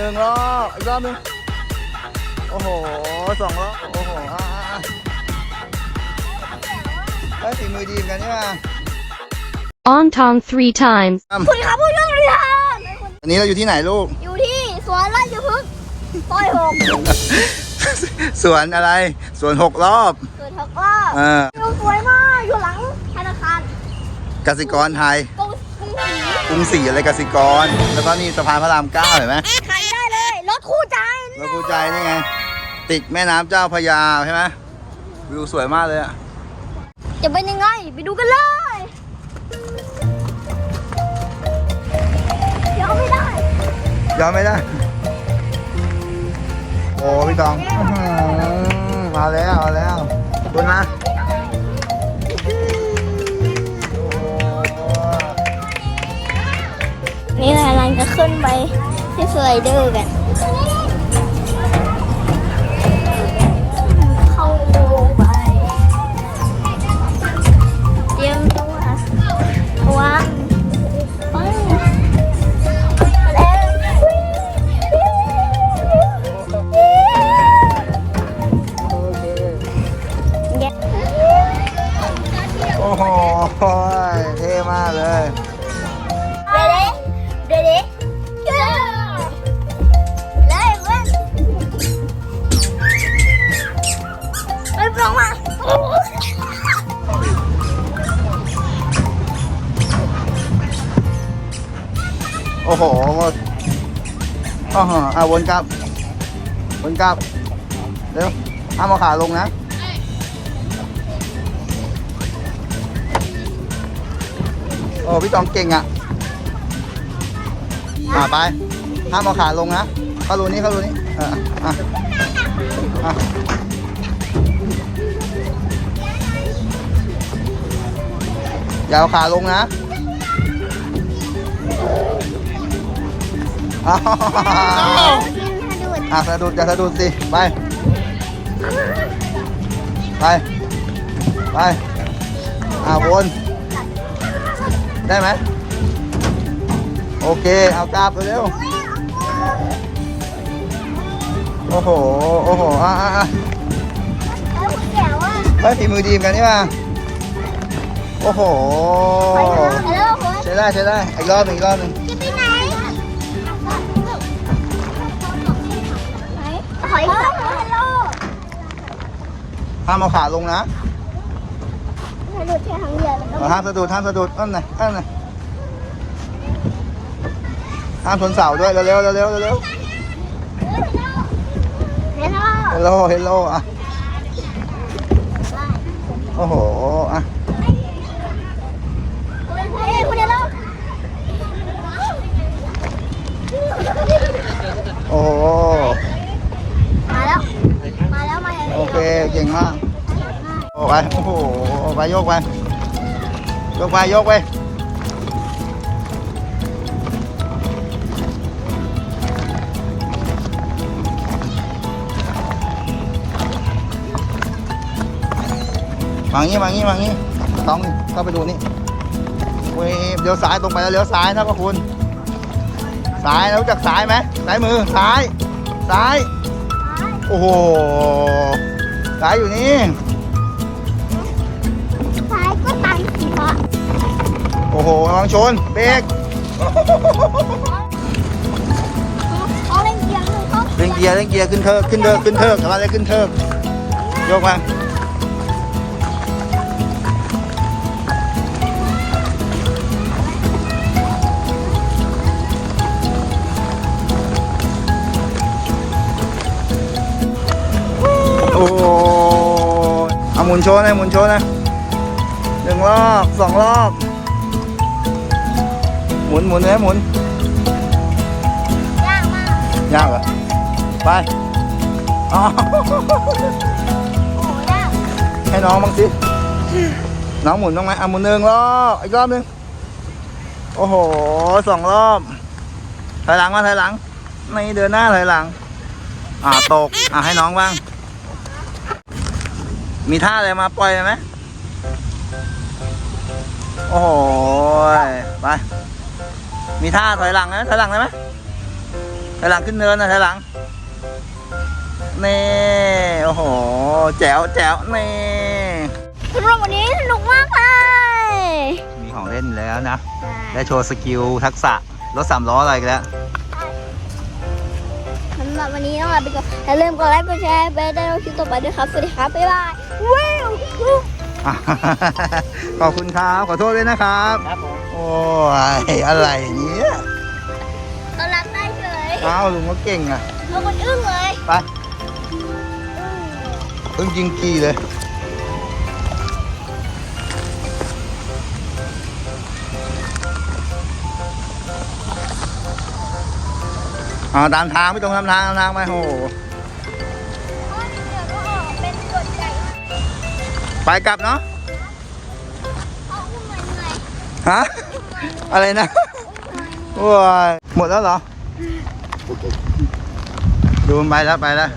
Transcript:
หนึ่งรอบอีกรอบหนึ่งโอ้โหสองรอบโอ้โหอะอะอะเฮ้ยฝีมือดีเหมือนกันนี่มา On Tong three times. คุณครับผู้ช่วยบริหารอันนี้เราอยู่ที่ไหนลูก อยู่ที่สวนราชพฤกษ์ซอยหกสวนอะไรสวนหกรอบสวนทกรอบเออวิวสวยมากอยู่หลังธนาคารกสิกรไทยกรุงศรีกรุงศรีอะไรกสิกร แล้วก็นี่สะพานพระรามเก้าเห็นไหม ใครได้เลยรถ คู่ใจแล้วกูใจนี่ไง ติดแม่น้ำเจ้าพระยาใช่ไหมวิวสวยมากเลยอะจะเป็นยังไง ไปดูกันเลยเดี๋ยวไม่ได้ยอมไม่ได้ โอ้พี่ตองอื้อหือมาแล้วมาแล้วคุณมานี่เรากำลังจะขึ้นไปที่สไลเดอร์กันเโหเท่มากเลย Ready? Ready? Go! เลยเว้ยไปลงมาโอ้โหโอ้โหอะวนกลับ วนกลับ เร็วห้ามเอาขาลงนะ อ้พี่ตองเก่งอะอะไปห้ามเอาขาลงนะเข้ารูนี้เข้ารูนี้เอออะอะอย่าเอาขาลงนะอ้าวอะสะดุดอย่าสะดุดสิ ไป ไป ไป อ่าวน ได้ไหมโอเค เอากราบเร็วๆโอ้โห โอ้โห อะอะอะแล้วคุณแก่ว่าเฮ้ยฝีมือดีเหมือนกันนี่มาโอ้โหแล้วคุณใช้ได้ใช้ได้ อีกรอบหนึ่งอีกรอบหนึ่งจะไปไหนไหนถอยกลับมาฮัลโหลห้ามเอาขาลงนะฮัลโหลแค่ทาง เดียวแล้วเอาห้ามสะดุดห้ามสะดุดอันไหนอันไหนห้ามชนเสาด้วย เร็วๆเร็วๆเร็วๆเร็วฮัลโหลๆเฮลโลเฮลโลอะ โอ้โห อะเฮ้ยคุณฮัลโหลโอ้โหมาแล้ว มาแล้ว มาแล้วโอเค เก่งมาก โอ้ไป โอ้โห ไปโยกไปโยกไปโยกไปมางี้มางี้มางี้ต้องเข้าไปดูนี่เว้ยเลี้ยวซ้ายตรงไปแล้วเลี้ยวซ้ายนะพระคุณซ้ายรู้จักซ้ายไหมซ้ายมือซ้ายซ้าย โอ้โหซ้ายอยู่นี่ หระวังชนเบรกเขาเล่นเกียร์เลยเขาเร่งเกียร์เร่งเกียร์ขึ้นเทิกขึ้นเทิกขึ้นเทิกกำลังจะขึ้นเทิกโยกมาโอ้โหเอาหมุนโชว์หนะหมุนโชว์หนะหนึ่งรอบสองรอบ หมุนหมุนเลยหมุนยากมากยากเหรอ ไปอ๋อโอ้ยากให้น้องบ้างสิ น้องหมุนต้องไหมอะหมุนหนึ่งรอบอีกรอบหนึ่งโอ้โหสองรอบถอยหลังมาถอยหลังไม่เดินหน้าถอยหลัง อ่าตก อ่าให้น้องบ้าง มีท่าอะไรมาปล่อยไหมโอ้โห ไป มีท่าถอยหลังนะถอยหลังได้ไหมถอยหลังขึ้นเนินนะถอยหลังนี่โอ้โหแจ๋วแจ๋วนี่สำหรับวันนี้สนุกมากเลย มีของเล่นอีกแล้วนะ ได้โชว์สกิลทักษะรถสามล้ออะไรอีกันแล้วสำหรับวันนี้ต้องลาไปก่อนอย่าลืมกดไลค์กดแชร์ไปได้ในคลิปต่อไปด้วยครับ สวัสดีครับ บ๊ายบายว้าวขอบคุณครับ ขอโทษด้วยนะครับครับผม โอ้ยอะไรเนี่ยก็รักได้เฉยอ้าวลุงก็เก่งอะเอาคนอึ้งเลยไปเพิ่งยิงกีเลยเอาตามทางไม่ตรงตามทางตามทางไปโอ้โหเพราะว่าเดี๋ยวก็ออกเป็นกดใหญ่มากไปกลับเนาะ ฮะ อะไรนะโว้ยหมดแล้วเหรอ ดูมันไปแล้วไปแล้ว